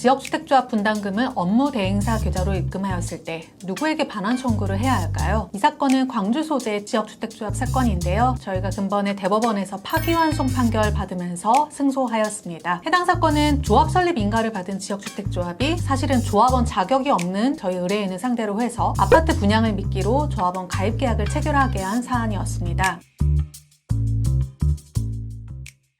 지역주택조합 분담금을 업무 대행사 계좌로 입금하였을 때 누구에게 반환 청구를 해야 할까요? 이 사건은 광주 소재 지역주택조합 사건인데요. 저희가 근본에 대법원에서 파기환송 판결 받으면서 승소하였습니다. 해당 사건은 조합 설립 인가를 받은 지역주택조합이 사실은 조합원 자격이 없는 저희 의뢰인을 상대로 해서 아파트 분양을 미끼로 조합원 가입 계약을 체결하게 한 사안이었습니다.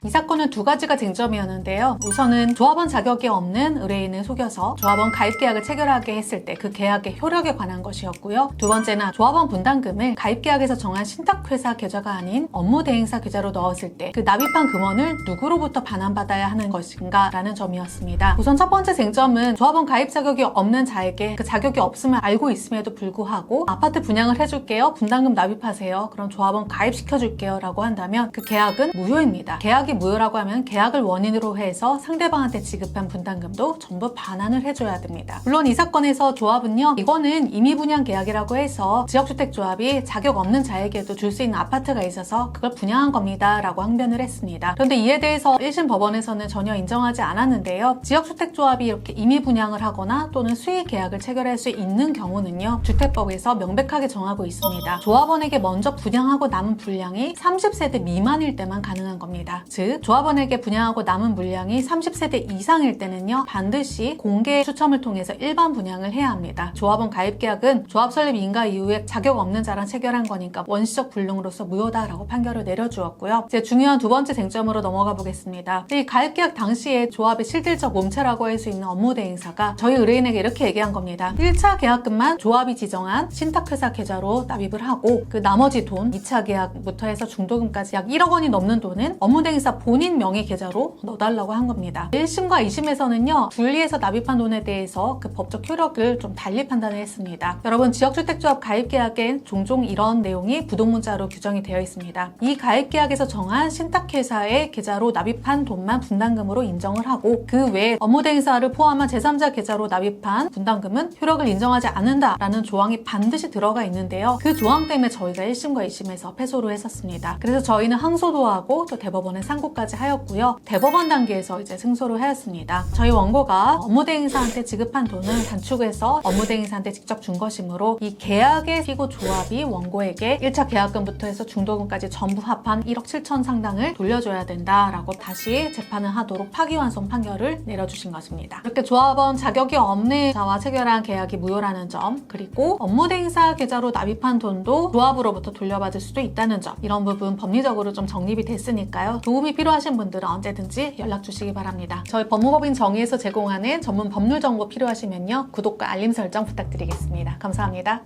이 사건은 두 가지가 쟁점이었는데요. 우선은 조합원 자격이 없는 의뢰인을 속여서 조합원 가입 계약을 체결하게 했을 때 그 계약의 효력에 관한 것이었고요. 두 번째는 조합원 분담금을 가입 계약에서 정한 신탁회사 계좌가 아닌 업무 대행사 계좌로 넣었을 때 그 납입한 금원을 누구로부터 반환받아야 하는 것인가라는 점이었습니다. 우선 첫 번째 쟁점은 조합원 가입 자격이 없는 자에게 그 자격이 없음을 알고 있음에도 불구하고 아파트 분양을 해줄게요. 분담금 납입하세요. 그럼 조합원 가입시켜줄게요. 라고 한다면 그 계약은 무효입니다. 계약 이 무효라고 하면 계약을 원인으로 해서 상대방한테 지급한 분담금도 전부 반환을 해줘야 됩니다. 물론 이 사건에서 조합은요, 이거는 임의 분양 계약이라고 해서 지역주택조합이 자격 없는 자에게도 줄 수 있는 아파트가 있어서 그걸 분양한 겁니다. 라고 항변을 했습니다. 그런데 이에 대해서 1심 법원에서는 전혀 인정하지 않았는데요. 지역주택조합이 이렇게 임의 분양을 하거나 또는 수의 계약을 체결할 수 있는 경우는요, 주택법에서 명백하게 정하고 있습니다. 조합원에게 먼저 분양하고 남은 분량이 30세대 미만일 때만 가능한 겁니다. 즉, 조합원에게 분양하고 남은 물량이 30세대 이상일 때는요, 반드시 공개 추첨을 통해서 일반 분양을 해야 합니다. 조합원 가입 계약은 조합 설립 인가 이후에 자격 없는 자랑 체결한 거니까 원시적 불능으로서 무효다라고 판결을 내려주었고요. 이제 중요한 두 번째 쟁점으로 넘어가 보겠습니다. 이 가입 계약 당시에 조합의 실질적 몸체라고 할 수 있는 업무 대행사가 저희 의뢰인에게 이렇게 얘기한 겁니다. 1차 계약금만 조합이 지정한 신탁회사 계좌로 납입을 하고 그 나머지 돈 2차 계약부터 해서 중도금까지 약 1억 원이 넘는 돈은 업무 대행사 본인 명의 계좌로 넣어달라고 한 겁니다. 1심과 2심에서는요 분리해서 납입한 돈에 대해서 그 법적 효력을 좀 달리 판단을 했습니다. 여러분 지역주택조합 가입 계약엔 종종 이런 내용이 부동문자로 규정이 되어 있습니다. 이 가입 계약에서 정한 신탁회사의 계좌로 납입한 돈만 분담금으로 인정을 하고 그 외에 업무 대행사를 포함한 제3자 계좌로 납입한 분담금은 효력을 인정하지 않는다라는 조항이 반드시 들어가 있는데요. 그 조항 때문에 저희가 1심과 2심에서 패소를 했었습니다. 그래서 저희는 항소도 하고 또 대법원에 상 고까지 하였고요. 대법원 단계에서 이제 승소를 하였습니다. 저희 원고가 업무 대행사한테 지급한 돈을 단축해서 업무 대행사한테 직접 준 것이므로 이 계약의 피고 조합이 원고에게 1차 계약금부터 해서 중도금까지 전부 합한 1억 7천 상당을 돌려줘야 된다라고 다시 재판을 하도록 파기환송 판결을 내려주신 것입니다. 이렇게 조합원 자격이 없는 자와 체결한 계약이 무효라는 점 그리고 업무 대행사 계좌로 납입한 돈도 조합으로부터 돌려받을 수도 있다는 점 이런 부분 법리적으로 좀 정립이 됐으니까요. 도움 이 필요하신 분들은 언제든지 연락 주시기 바랍니다. 저희 법무법인 정의에서 제공하는 전문 법률 정보 필요하시면요. 구독과 알림 설정 부탁드리겠습니다. 감사합니다.